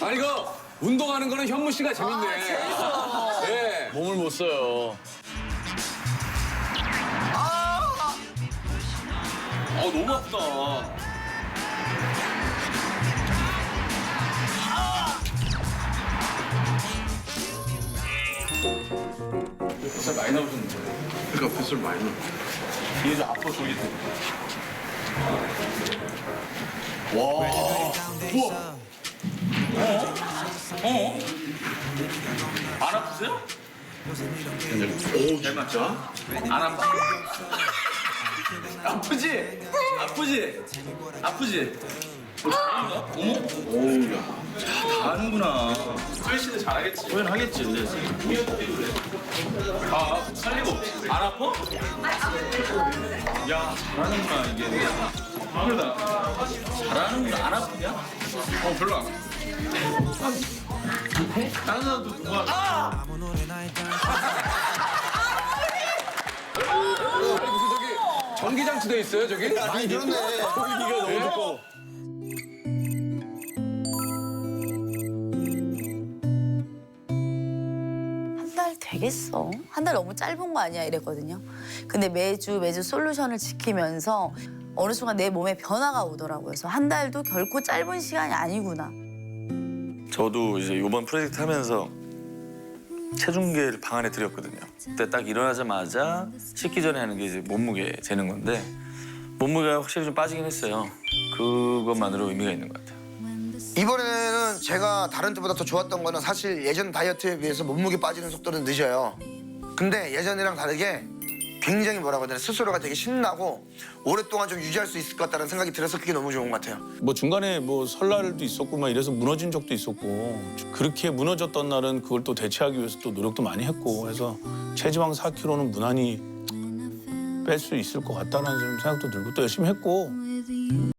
아니 그 운동하는 거는 현무 씨가 재밌네. 재밌어. 예. 몸을 못 써요. 아 너무 아프다. 뱃살 많이 나오셨는데. 그러니까 뱃살 많이 나. 뒤에 좀 아파 보이겠 와. 우와. 어? 어? 안 아프세요? 오 진짜? 안 아파. 아프지? 아프지? 아프지? 어, 어머? 오야. 다 하는구나. 소연 씨는 잘하겠지. 소연 하겠지. 아, 살 리가 없지. 안 아파? 야, 잘하는구나, 이게. 그러다. 잘하는구나. 안 아프냐? 어, 별로 안. 다른 사람도 누가. 아! 아니 무슨 저기 전기장 치 돼 있어요 저기? 많이 들었네. 공기가 너무 좋고. 한달 되겠어. 한 달 너무 짧은 거 아니야 이랬거든요. 근데 매주 매주 솔루션을 지키면서 어느 순간 내 몸에 변화가 오더라고요. 그래서 한 달도 결코 짧은 시간이 아니구나. 저도 이제 이번 프로젝트 하면서 체중계를 방 안에 들였거든요. 그때 딱 일어나자마자 씻기 전에 하는 게 이제 몸무게 재는 건데 몸무게가 확실히 좀 빠지긴 했어요. 그것만으로 의미가 있는 것 같아요. 이번에는 제가 다른 때보다 더 좋았던 거는 사실 예전 다이어트에 비해서 몸무게 빠지는 속도는 늦어요. 근데 예전이랑 다르게 굉장히 뭐라고 해야 되나 스스로가 되게 신나고 오랫동안 좀 유지할 수 있을 것 같다는 생각이 들어서 그게 너무 좋은 것 같아요. 뭐 중간에 뭐 설날도 있었고 막 이래서 무너진 적도 있었고 그렇게 무너졌던 날은 그걸 또 대체하기 위해서 또 노력도 많이 했고 해서 체지방 4kg는 무난히 뺄 수 있을 것 같다는 좀 생각도 들고 또 열심히 했고